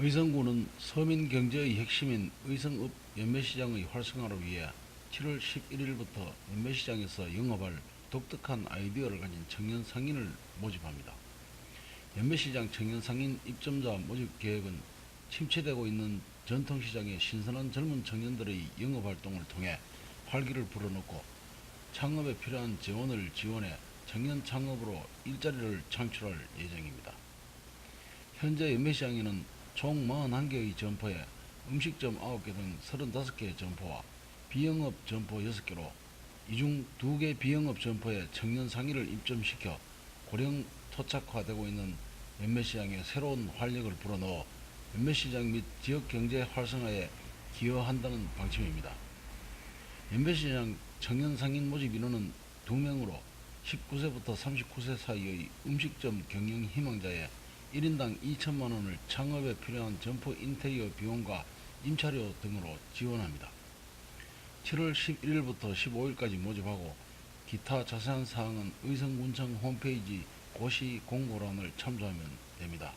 의성군은 서민 경제의 핵심인 의성읍 연매시장의 활성화를 위해 7월 11일부터 연매시장에서 영업할 독특한 아이디어를 가진 청년 상인을 모집합니다. 연매시장 청년 상인 입점자 모집 계획은 침체되고 있는 전통시장의 신선한 젊은 청년들의 영업활동을 통해 활기를 불어넣고 창업에 필요한 재원을 지원해 청년 창업으로 일자리를 창출할 예정입니다. 현재 연매시장에는 총 41개의 점포에 음식점 9개 등 35개의 점포와 비영업 점포 6개로 이 중 2개 비영업 점포에 청년 상인을 입점시켜 고령 토착화되고 있는 연매시장에 새로운 활력을 불어넣어 연매시장 및 지역 경제 활성화에 기여한다는 방침입니다. 연매시장 청년 상인 모집 인원은 2명으로 19세부터 39세 사이의 음식점 경영 희망자에 1인당 2천만 원을 창업에 필요한 점포 인테리어 비용과 임차료 등으로 지원합니다. 7월 11일부터 15일까지 모집하고 기타 자세한 사항은 의성군청 홈페이지 고시 공고란을 참조하면 됩니다.